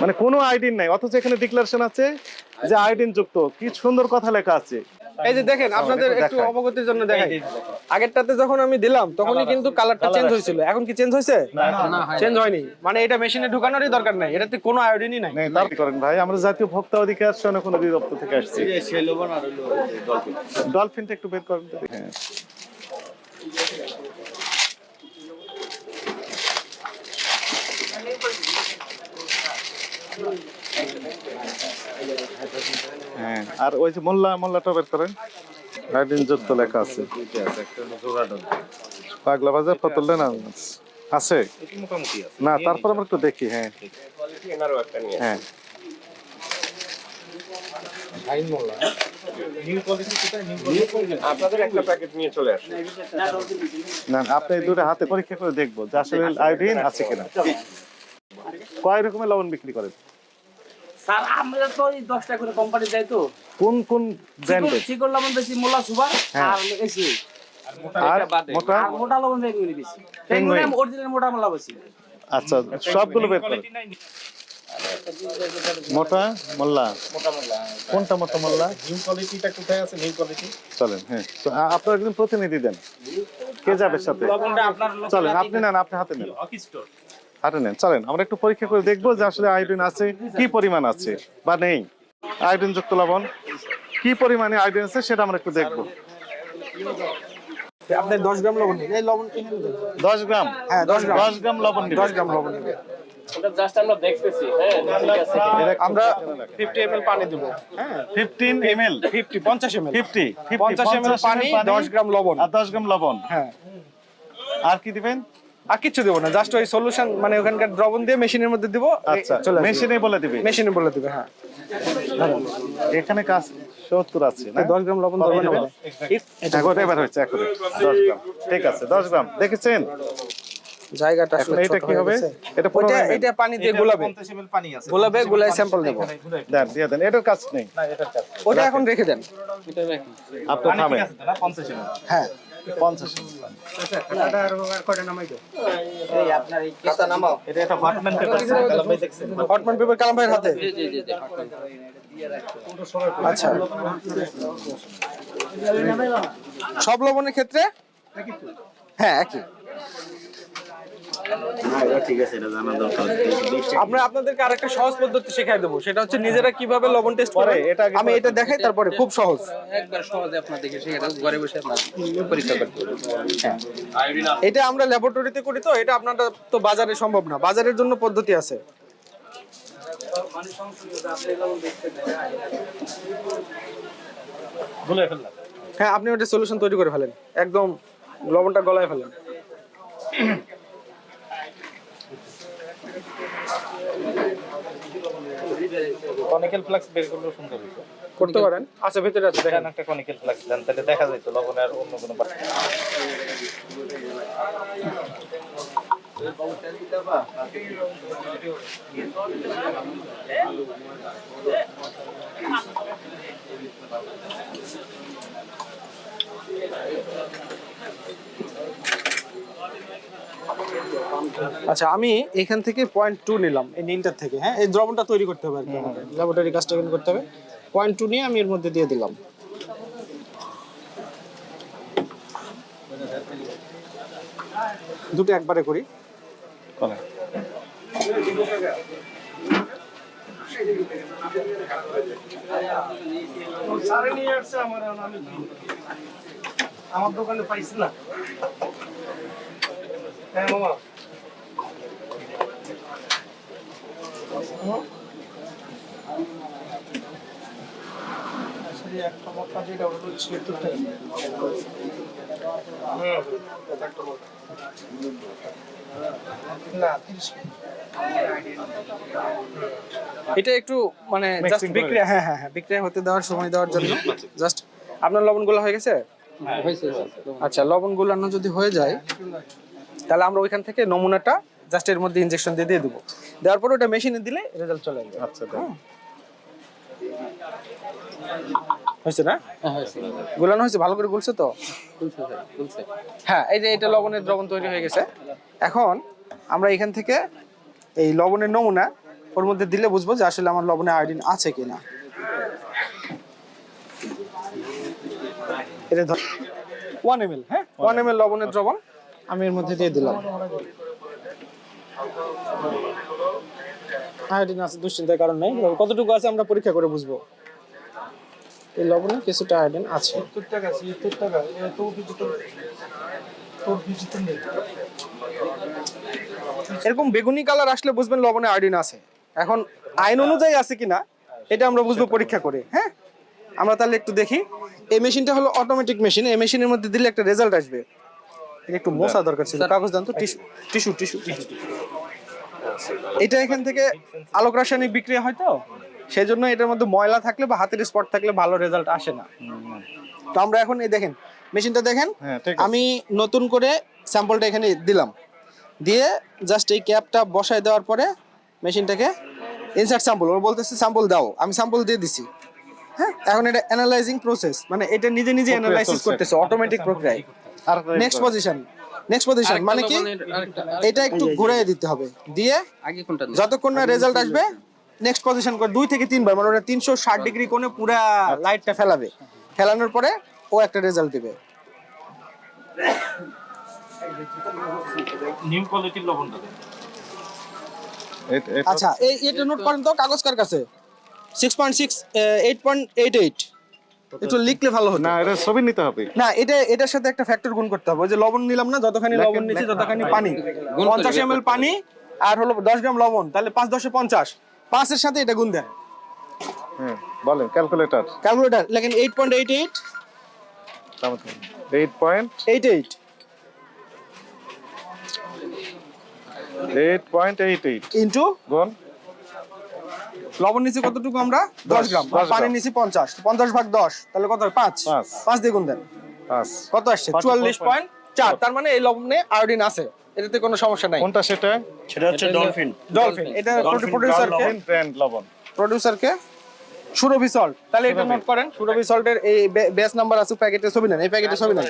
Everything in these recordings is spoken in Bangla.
মানে কোনো আইডিন নাই অথচ এখানে ডিক্লারেশন আছে যে আইডিন যুক্ত। কি সুন্দর কথা লেখা আছে। এই যে দেখেন আপনাদের একটু অবগতির জন্য দেখাই আগেরটাতে যখন আমি দিলাম তখনই কিন্তু কালারটা চেঞ্জ হয়েছিল। এখন কি চেঞ্জ হয়েছে? না চেঞ্জ হয়নি। মানে এটা মেশিনে ঢুকানোরই দরকার নাই। এটাতে কোনো আয়োডিনই নাই। নেই, তার করেন ভাই। আমরা জাতীয় ভোক্তা অধিকার কোনো অধিদপ্তর থেকে আসছি। ডলফিনটা একটু বের করেন। হ্যাঁ। হ্যাঁ আর ওই যে মোল্লা মোল্লাটা বের করেন। আইডিন যুক্ত লেখা আছে। পাগলা বাজার ফতলটা না আছে? না তারপর আমরা একটু দেখি হ্যাঁ। হ্যাঁ। না আপনি দুটো হাতে পরীক্ষা করে দেখব যে আসলে আয়োডিন আছে কিনা। কয় রকমের লবণ বিক্রি করেন? স্যার আমরা তো এই দশটা করে কোম্পানি যাই তো। কোন কোন ব্র্যান্ডের চিকন লবণ বেশি মোলা সুপার হ্যাঁ। আর এসি। আর মোটা আর মোটা? লবণ বেশি পেঙ্গুইন। অরিজিনাল মোটা মোলা বেশি আচ্ছা সবগুলো বের করেন মোটা মোল্লা? কোনটা মোটা মোল্লা? নিউ কোয়ালিটিটা কোথায় আছে? নিউ কোয়ালিটি চলেন হ্যাঁ। তো আপনার একজন প্রতিনিধি দেন। কে যাবে সাথে? লবণটা আপনার চলেন আপনি নেন আপনি হাতে নেন। নেন চলেন আমরা একটু পরীক্ষা করে দেখব যে আসলে আয়োডিন আছে কি পরিমাণ আছে বা নেই। আয়োডিন যুক্ত লবণ কি পরিমাণে আয়োডিন আছে সেটা আমরা একটু দেখব। আপনি গ্রাম লবণ এই লবণ এখানে দেন। দশ গ্রাম? হ্যাঁ, 10 গ্রাম। দশ গ্রাম লবণ নিবেন। দশ গ্রাম লবণ নেবেন। ওটা জাস্ট আমরা দেখতেছি হ্যাঁ ঠিক আছে। আমরা ফিফটি এম পানি দিব। হ্যাঁ 15 ml? ফিফটি পঞ্চাশ এম 50 50 পঞ্চাশ এম পানি দশ গ্রাম লবণ। আর 10 গ্রাম লবণ। হ্যাঁ। আর কি দিবেন? আর কিচ্ছু দেবো না জাস্ট ওই সলিউশন মানে ওখানকার দ্রবণ দিয়ে মেশিনের মধ্যে দিব আচ্ছা মেশিনে বলে দিবে। মেশিনে বলে দিবে হ্যাঁ। এখানে কাজ 70 আছে দশ গ্রাম লবণ কত ধরবেন দিবেন? আমাদের। এখন এবার হচ্ছে এখন 10 গ্রাম। ঠিক আছে 10 গ্রাম। দেখেছেন? জায়গাটা আসলে এটা কি হবে? এটা ওইটা 15 ml এটা পানি দিয়ে গোলাবে। পানি আছে। গোলাবে গোলায় স্যাম্পল দেবো। দেন দিয়ে দেন। এটার কাজ নেই। ওটা এখন রেখে দেন। আপনি থামেন। 50 ml হ্যাঁ। 50 এটা একটা হটম্যান পেপার কালাম ভাই দেখছেন হটম্যান পেপার কালাম ভাইয়ের হাতে জি জি জি আচ্ছা। সব লবণের ক্ষেত্রে? হ্যাঁ একই। আমরা আপনাদেরকে আরেকটা সহজ পদ্ধতি শেখাই দেবো। সেটা হচ্ছে নিজেরা কীভাবে লবণ টেস্ট করে এটা আমি এটা দেখাই তারপরে খুব সহজ। একবার সহজে আপনার দেখে শিখে ঘরে বসে পরীক্ষা করতে এটা আমরা ল্যাবরেটরিতে করি তো এটা আপনারা তো বাজারে সম্ভব না। বাজারের জন্য পদ্ধতি আছে। হ্যাঁ আপনি ওটা সলিউশন তৈরি করে ফেলেন। একদম লবণটা গলায় ফেলেন। কনিক্যাল ফ্লাক্স বের করলেও সুন্দর হতো করতে পারেন। আচ্ছা ভেতরে আছে দেখেন একটা কনিক্যাল ফ্লাক্স দেন তাহলে দেখা যেত লবণে আর অন্য কোনো বা- আচ্ছা আমি এখান থেকে পয়েন্ট টু নিলাম এই নিনটার থেকে হ্যাঁ? এই দ্রবণটা তৈরি করতে হবে আর কি আমাদের। ল্যাবরেটরি কাজটা এখানে করতে হবে। পয়েন্ট টু নিয়ে আমি এর মধ্যে দিয়ে দিলাম। দুটো একবারে করি। আমার দোকানে পাইছি না। হ্যাঁ মামা। একটা মশলা যেটা ওটা হচ্ছে ছিয়াত্তরটাই না তিরিশ এটা একটু মানে জাস্ট বিক্রিয়া হ্যাঁ হ্যাঁ হ্যাঁ বিক্রিয়া হতে দেওয়ার সময় দেওয়ার জন্য। জাস্ট আপনার লবণ লবণগুলো হয়ে গেছে? আচ্ছা লবণ গুলানো যদি হয়ে যায় তাহলে আমরা ওইখান থেকে নমুনাটা জাস্ট এর মধ্যে ইনজেকশন দিয়ে দিয়ে দেবো। দেওয়ার পর ওটা মেশিনে দিলে রেজাল্ট চলে আসবে। আচ্ছা দেন। হয়েছে না? হ্যাঁ গুলানো হয়েছে ভালো করে গুলছে তো? হ্যাঁ এই যে এটা লবণের দ্রবণ তৈরি হয়ে গেছে। এখন আমরা এখান থেকে এই লবণের নমুনা ওর মধ্যে দিলে বুঝব যে আসলে আমার লবণে আয়োডিন আছে কিনা। এটা ওয়ান এম হ্যাঁ? ওয়ান এম লবণের দ্রবণ। আমি এর মধ্যে দিয়ে দিলাম। আয়োডিন আছে, দুশ্চিন্তার কারণ নেই। কতটুকু আছে আমরা পরীক্ষা করে বুঝব। এই লবণে কিছুটা আয়োডিন আছে। এরকম বেগুনি কালার আসলে বুঝবেন লবণে আয়োডিন আছে। এখন আইন অনুযায়ী আছে কিনা, এটা আমরা বুঝব পরীক্ষা করে হ্যাঁ? আমরা তাহলে একটু দেখি। এই মেশিনটা হলো অটোমেটিক মেশিন এই মেশিনের মধ্যে দিলে একটা রেজাল্ট আসবে। একটু মোছা দরকার ছিল। কাগজ দেন তো টিস্যু টিস্যু টিস্যু। এটা এখান থেকে আলোক রাসায়নিক বিক্রিয়া হয় তো? সেই জন্য এটার মধ্যে ময়লা থাকলে বা হাতের স্পট থাকলে ভালো রেজাল্ট আসে না। তো আমরা এখন এই দেখেন মেশিনটা দেখেন হ্যাঁ আমি নতুন করে স্যাম্পলটা এখানে দিলাম। দিয়ে জাস্ট এই ক্যাপটা বসায় দেওয়ার পরে মেশিনটাকে ইনসার্ট স্যাম্পল ওর বলতেছে স্যাম্পল দাও আমি স্যাম্পল দিয়ে দিছি। হ্যাঁ এখন এটা অ্যানালাইজিং প্রসেস মানে এটা নিজে নিজে অ্যানালাইসিস করতেছে অটোমেটিক প্রক্রিয়ায়। নেক্সট পজিশন নেক্সট পজিশন মানে কি? এটা একটু ঘুরিয়ে দিতে হবে। দিয়ে আগে কোনটা দিলেন? যতক্ষণ না রেজাল্ট আসবে নেক্সট পজিশন করে দুই থেকে তিনবার মানে ওটা তিনশো ষাট ডিগ্রি কোণে পুরা লাইটটা ফেলাবে। ফেলানোর পরে ও একটা রেজাল্ট দিবে। নিউ কোয়ালিটির লবণটা আচ্ছা এই এটা নোট করেন তো কাগজ কার কাছে? Six point six eight point eight eight একটু লিখলে ভালো হতো। না এটা ছবি নিতে হবে। না এটা এটার সাথে একটা ফ্যাক্টর গুণ করতে হবে। ওই যে লবণ নিলাম না যতখানি লবণ নিচ্ছি ততখানি পানি। গুণ করে পঞ্চাশ এম পানি আর হলো দশ গ্রাম লবণ তাহলে পাঁচ দশে পঞ্চাশ। পাঁচের সাথে এটা গুণ দেন। হ্যাঁ বলেন ক্যালকুলেটর ক্যালকুলেটার লেখেন eight point eight eight eight point eight eight eight point eight eight into গুণ। লবণ নিচে কতটুকু আমরা? দশ গ্রাম। পানি নিচে পঞ্চাশ। পঞ্চাশ ভাগ দশ তাহলে কত পাঁচ। পাঁচ। পাঁচ দিয়ে গুণ দেন। পাঁচ। কত আসছে? চুয়াল্লিশ পয়েন্ট চার। তার মানে এই লবণে আয়োডিন আছে। এটাতে কোনো সমস্যা নাই। কোনটা সেটা? সেটা হচ্ছে ডলফিন। ডলফিন। এটা প্রডিউসারকে লবণ প্রডিউসারকে সুরভি সল্ট তাহলে এটা। নোট করেন। সুরভি সল্টের এই বেস নাম্বার আছে প্যাকেটে ছবি নেন। এই প্যাকেটে ছবি নেন।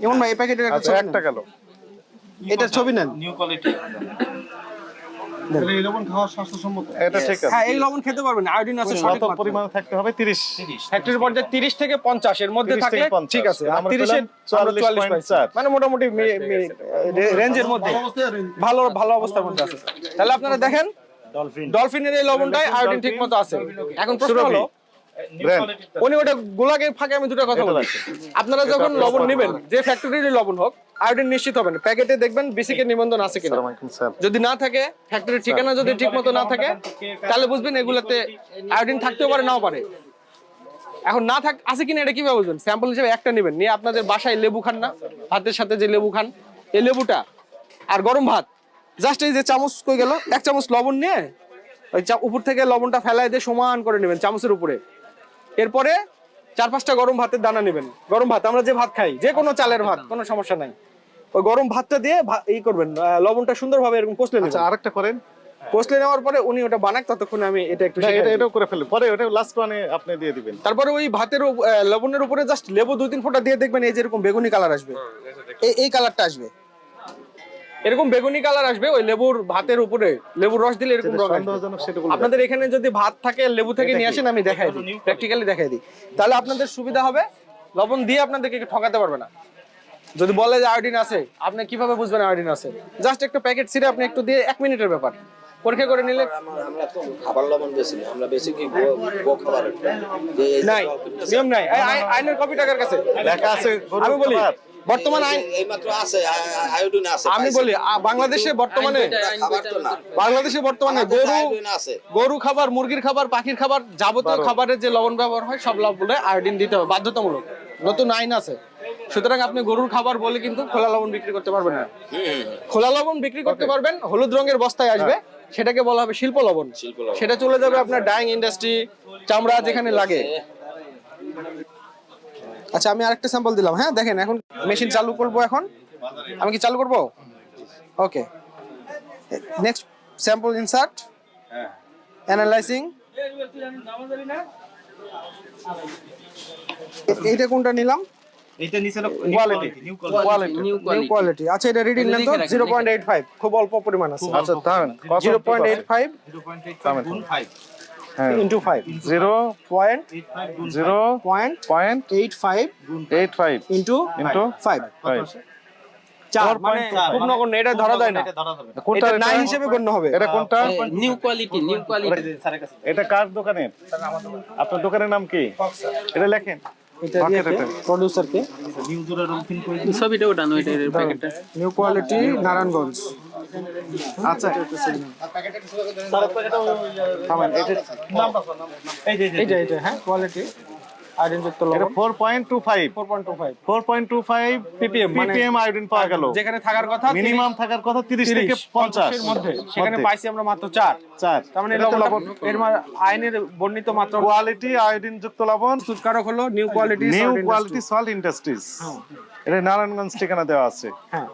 যেমন ভাই এই প্যাকেটের একটা আচ্ছা ছবি একটা নেন। গেল। এটার ছবি নেন। নিউ কোয়ালিটি এটা ঠিক আছে। হ্যাঁ এই লবণ খেতে পারবেন আয়োডিন আছে সঠিক পরিমাণ থাকতে হবে 30 ফ্যাক্টরি পর্যায়ে 30 থেকে 50 এর মধ্যে থাকলে ঠিক আছে। আর 30 এর পেলাম 44.4 পাইছি। মানে মোটামুটি রেঞ্জের মধ্যে। ভালো ভালো অবস্থার মধ্যে আছে। তাহলে আপনারা দেখেন ডলফিনের এই লবণটাই আয়োডিন ঠিক মতো আছে। এখন প্রশ্ন হলো উনি ওটা গোলাকে ফাঁকে আমি দুটো কথা বলি। আপনারা যখন লবণ নেবেন যে ফ্যাক্টরির লবণ হোক আয়োডিন নিশ্চিত হবেন। প্যাকেটে দেখবেন বিসিকে নিবন্ধন আছে কিনা। যদি না থাকে ফ্যাক্টরির ঠিকানা যদি ঠিক মতো না থাকে তাহলে বুঝবেন এগুলাতে আয়োডিন থাকতেও পারে নাও পারে। এখন না থাক আছে কিনা এটা কীভাবে বুঝবেন? স্যাম্পল হিসেবে একটা নেবেন। নিয়ে আপনাদের বাসায় লেবু খান না ভাতের সাথে যে লেবু খান এই লেবুটা আর গরম ভাত। জাস্ট এই যে চামচ কই গেল? এক চামচ লবণ নিয়ে ওই উপর থেকে লবণটা ফেলায় দিয়ে সমান করে নেবেন চামচের উপরে। এরপরে চার পাঁচটা গরম ভাতের দানা নেবেন। গরম ভাত আমরা যে ভাত খাই যে কোনো চালের ভাত কোনো সমস্যা নাই। ওই গরম ভাতটা দিয়ে ই করবেন লবণটা সুন্দরভাবে এরকম কষলে আচ্ছা নেবেন। আরেকটা করেন। কষলে নেওয়ার পরে উনি ওটা বানাক ততক্ষণে আমি এটা একটু এটা এটাও করে ফেলুন। পরে ওটা লাস্ট ওয়ানে আপনি দিয়ে দিবেন। তারপরে ওই ভাতের লবণের উপরে জাস্ট লেবু দুই তিন ফোঁটা দিয়ে দেখবেন এই যে এরকম বেগুনি কালার আসবে। এই এই কালারটা আসবে। এরকম বেগুনি কালার আসবে ওই লেবুর ভাতের উপরে লেবুর রস দিলে এরকম রং আপনাদের এখানে যদি ভাত থাকে লেবু থেকে নিয়ে আসেন আমি দেখাই দিই। প্র্যাকটিক্যালি দেখাই দিই। তাহলে আপনাদের সুবিধা হবে লবণ দিয়ে আপনাদেরকে ঠকাতে পারবে না। যদি বলে যে আয়োডিন আছে আপনি কীভাবে বুঝবেন আয়োডিন আছে? জাস্ট একটা প্যাকেট ছিঁড়ে আপনি একটু দিয়ে এক মিনিটের ব্যাপার। পরীক্ষা করে নিলে আমরা আমরা তো খাবার লবণ বেশি না আমরা বেশি কি গো- খাবার। নাই নিয়ম নাই। আই- আই- আইনের কপি টাকার কাছে। লেখা আছে আমি বলি। বর্তমান আইন এইমাত্র আছে আ- আ- আয়োডিন আছে আমি বলি বাংলাদেশে বর্তমানে খাবার তো না বাংলাদেশে বর্তমানে গরু গরু খাবার মুরগির খাবার পাখির খাবার যাবতীয় খাবারের যে লবণ ব্যবহার হয় সব লবণে আয়োডিন দিতে হবে বাধ্যতামূলক। নতুন আইন আছে। সুতরাং আপনি গরুর খাবার বলে কিন্তু খোলা লবণ বিক্রি করতে পারবেন না। খোলা লবণ বিক্রি করতে পারবেন হলুদ রঙের বস্তায় আসবে সেটাকে বলা হবে শিল্প লবণ। শিল্প লবণ। সেটা চলে যাবে আপনার ডাইং ইন্ডাস্ট্রি চামড়া যেখানে লাগে। আচ্ছা আমি আরেকটা স্যাম্পল দিলাম। হ্যাঁ দেখেন এখন মেশিন চালু করব এখন। আমি কি চালু করব? Okay next sample insert analysing এইটা কোনটা নিলাম? এইটা নিচে quality new quality new new quality আচ্ছা এটা রিডিং নেন তো জিরো পয়েন্ট এইট ফাইভ খুব অল্প পরিমাণ আছে। আচ্ছা থামেন কত জিরো পয়েন্ট এইট ফাইভ থামেন, গুণ 5 হ্যাঁ into five zero point zero point point eight five eight five into into five চার মানে খুব নগণ্য এটা ধরা যায় না। এটা ধরা যাবে না। কোনটা? নাই হিসেবে গণ্য হবে। এটা কোনটা? নিউ কোয়ালিটি নিউ কোয়ালিটি এটা কার দোকানের? আপনার দোকানের নাম কি? এটা লেখেন। এটা দিয়ে এটা। প্রডিউসারকে ছবিটা ওটা নয় এটার প্যাকেটটা নিউ কোয়ালিটি নারায়ণগঞ্জ। আচ্ছা। এটা এই যে এইটা এইটা হ্যাঁ কোয়ালিটি যুক্ত লবণ। ppm মানে আয়োডিন পাওয়া গেল। যেখানে থাকার কথা মিনিমাম থাকার কথা তিরিশ থেকে পঞ্চাশ। এর মধ্যে। সেখানে পাইছি আমরা মাত্র চার। চার। তার মানে লবণ এর বর্ণিত মাত্র কোয়ালিটি আয়োডিন যুক্ত লবণ হলো new quality new quality salt industries এটা নারায়ণগঞ্জ ঠিকানা দেওয়া আছে। হ্যাঁ।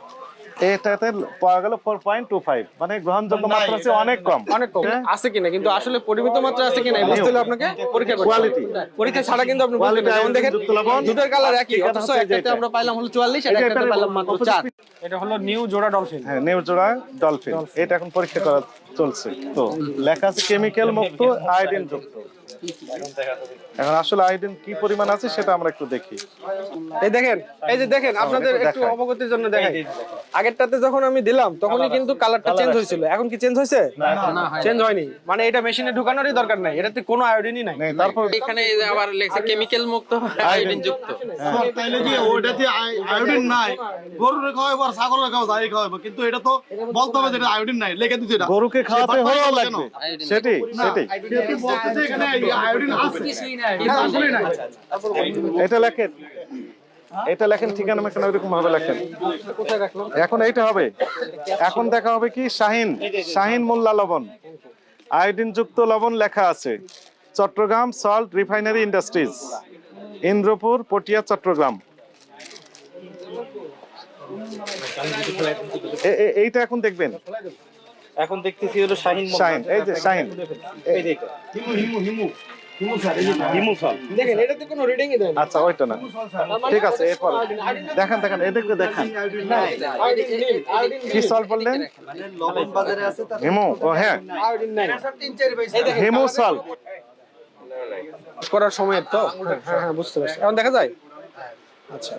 এটাতে পাওয়া গেল ফোর পয়েন্ট টু ফাইভ মানে গ্রহণযোগ্য মাত্রা আছে অনেক কম। অনেক কম। হ্যাঁ? আছে কিনা? কিন্তু আসলে পরিমিত মাত্রা আছে কিনা বুঝতে হলে আপনাকে? পরীক্ষা করতে। হবে। পরীক্ষা ছাড়া কিন্তু আপনি দেখেন কালার একই অথচ একটাতে। আমরা পাইলাম হলো 44 আর একটাতে পাইলাম মাত্র 4 এটা হলো নিউ জোড়া ডলফিন হ্যাঁ নেউজোড়া ডলফিন এটা এখন পরীক্ষা করা চলছে। তো লেখা আছে কেমিক্যাল মুক্ত আয়োডিন যুক্ত। এখন আসলে আয়োডিন কি পরিমাণ আছে সেটা আমরা একটু দেখি। এই দেখেন এই যে দেখেন আপনাদের একটু অবগতির জন্য দেখাই। আগেরটাতে যখন আমি দিলাম তখনই কিন্তু কালারটা চেঞ্জ হয়েছিল। এখন কি চেঞ্জ হয়েছে? না চেঞ্জ হয়নি। মানে এটা মেশিনে ঢোকানোরই দরকার নাই। এটাতে কোনো আয়োডিনই নাই। তারপর এখানে এই যে আবার লেখছে কেমিক্যাল মুক্ত আয়োডিন যুক্ত। তাইলে যে ওইটাতে আয়োডিন নাই। গরুর খাওয়াবো আর ছাগলের খাওয়া যাই খাওয়াবো কিন্তু এটা তো বলতে হবে যে আয়োডিন নাই। লেখে দিচ্ছে এটা। গরুকে খাওয়াতে করল লাগবে। আয়োডিন সেটি সেটি বলতেছে এখানে আয়োডিন আছে। আসলেই নাই এটা লেখেন। এটা লেখেন ঠিকানা মেখানা ওইরকম ভাবে লেখেন। এখন এইটা হবে। এখন দেখা হবে কি? শাহিন শাহিন মোল্লা লবণ। আয়োডিন যুক্ত লবণ লেখা আছে। Chittagong salt refinery industries Indrapur Patiya Chittagong. এইটা এখন দেখবেন। এখন দেখতেছি হলো শাহিন শাহিন এই যে শাহিন। এই এটা। Himu Himu Himu. Himu sir Himu sir. দেখেন এটাতে কোনো রিডিংই দেয় আচ্ছা ওইটা না। ঠিক আছে এরপর। দেখেন দেখেন এদিকে কি হিমু ও হ্যাঁ। হিমু করার সময় তো? হ্যাঁ হ্যাঁ বুঝতে পারছি। এখন দেখা যায়? আচ্ছা।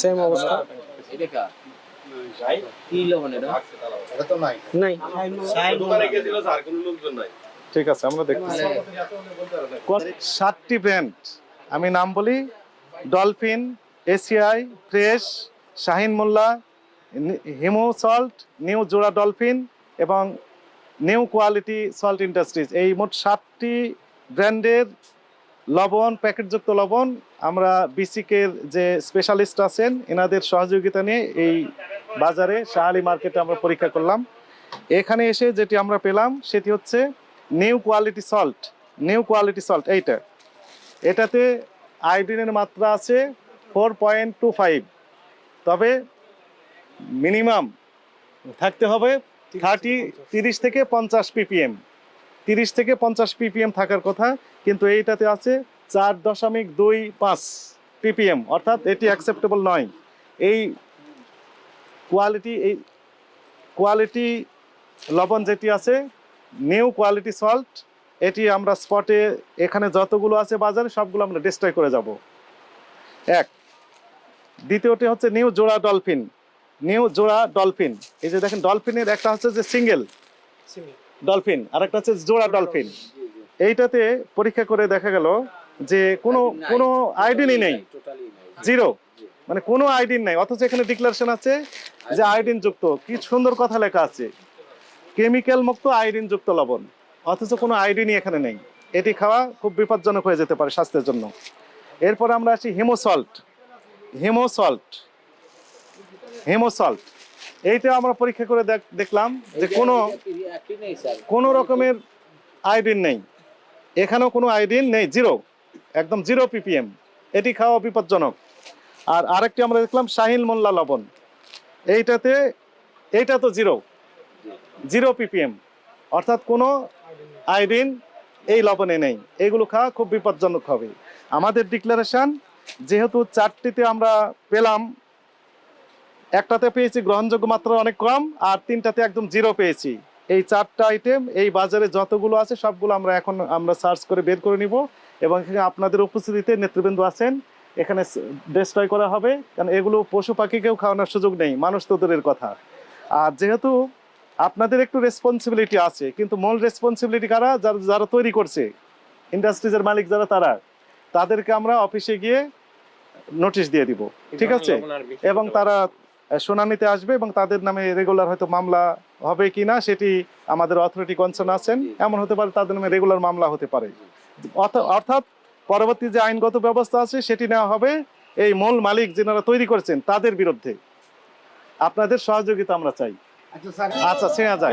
সেম অবস্থা। ঠিক আছে আমরা দেখতেছি। সাতটি ব্র্যান্ড। আমি নাম বলি Dolphin ACI fresh Shahin Molla Himu salt new জোড়া ডলফিন এবং নিউ কোয়ালিটি সল্ট ইন্ডাস্ট্রিজ। এই মোট সাতটি ব্র্যান্ডের লবণ প্যাকেটযুক্ত লবণ আমরা বিসিকের যে স্পেশালিস্ট আছেন এনাদের সহযোগিতা নিয়ে এই বাজারে শাহালি মার্কেটে আমরা পরীক্ষা করলাম। এখানে এসে যেটি আমরা পেলাম সেটি হচ্ছে new quality salt new quality salt এইটা। এটাতে আয়োডিনের মাত্রা আছে ফোর পয়েন্ট টু ফাইভ তবে মিনিমাম থাকতে হবে থার্টি তিরিশ থেকে পঞ্চাশ পিপিএম তিরিশ থেকে পঞ্চাশ পিপিএম থাকার কথা, কিন্তু এইটাতে আছে চার দশমিক দুই পাঁচ পিপিএম অর্থাৎ এটি অ্যাকসেপ্টেবল নয়। এই কোয়ালিটি এই কোয়ালিটি লবণ যেটি আছে নিউ কোয়ালিটি সল্ট এটি আমরা স্পটে এখানে যতগুলো আছে বাজারে, সবগুলো আমরা ডিস্ট্রয় করে যাব। এক। দ্বিতীয়টি হচ্ছে নিউ জোড়া ডলফিন নিউ জোড়া ডলফিন এই যে দেখেন ডলফিনের একটা হচ্ছে যে সিঙ্গেল ডলফিন আর একটা হচ্ছে জোড়া ডলফিন। এইটাতে পরীক্ষা করে দেখা গেল যে কোনো কোনো আইডিনই নেই। জিরো। মানে কোনো আইডিন নাই অথচ এখানে ডিক্লারেশন আছে যে আয়োডিন যুক্ত। কি সুন্দর কথা লেখা আছে। কেমিক্যাল মুক্ত আয়োডিন যুক্ত লবণ। অথচ কোনো আয়োডিনই এখানে নেই। এটি খাওয়া খুব বিপজ্জনক হয়ে যেতে পারে স্বাস্থ্যের জন্য। এরপর আমরা আসি হিমোসল্ট। হিমোসল্ট। হিমোসল্ট। এইটা আমরা পরীক্ষা করে দেখ- দেখলাম যে কোনো কোনো রকমের আয়োডিন নেই। এখানেও কোনো আয়োডিন নেই জিরো। একদম জিরো পিপিএম। এটি খাওয়া বিপজ্জনক। আর আরেকটি আমরা দেখলাম শাহিন মোল্লা লবণ। এইটাতে এইটা তো জিরো। Zero PPM. অর্থাৎ কোনো আয়োডিন এই লবণে নেই। এগুলো খাওয়া খুব বিপজ্জনক হবে। আমাদের ডিক্লারেশন যেহেতু চারটিতে আমরা পেলাম একটাতে পেয়েছি গ্রহণযোগ্য মাত্রা অনেক কম আর তিনটাতে একদম জিরো পেয়েছি। এই চারটা আইটেম এই বাজারে যতগুলো আছে সবগুলো আমরা এখন আমরা সার্চ করে বের করে নিব এবং এখানে আপনাদের উপস্থিতিতে নেতৃবৃন্দ আছেন। এখানে ডেস্ট্রয় করা হবে কারণ এগুলো পশু পাখিকেও খাওয়ানোর সুযোগ নেই মানুষ তো দূরের কথা। আর যেহেতু আপনাদের একটু রেসপন্সিবিলিটি আছে কিন্তু মূল রেসপন্সিবিলিটি কারা? যারা যারা তৈরি করছে ইন্ডাস্ট্রিজের মালিক যারা তারা তাদেরকে আমরা অফিসে গিয়ে নোটিশ দিয়ে দিব। ঠিক আছে? এবং তারা শুনানিতে আসবে এবং তাদের নামে রেগুলার হয়তো মামলা হবে কি না সেটি আমাদের অথরিটি কনসার্ন আছেন। এমন হতে পারে তাদের নামে রেগুলার মামলা হতে পারে। অর্থ- অর্থাৎ পরবর্তী যে আইনগত ব্যবস্থা আছে সেটি নেওয়া হবে। এই মূল মালিক যেনারা তৈরি করেছেন তাদের বিরুদ্ধে। আপনাদের সহযোগিতা আমরা চাই। আচ্ছা ছেড়া যায়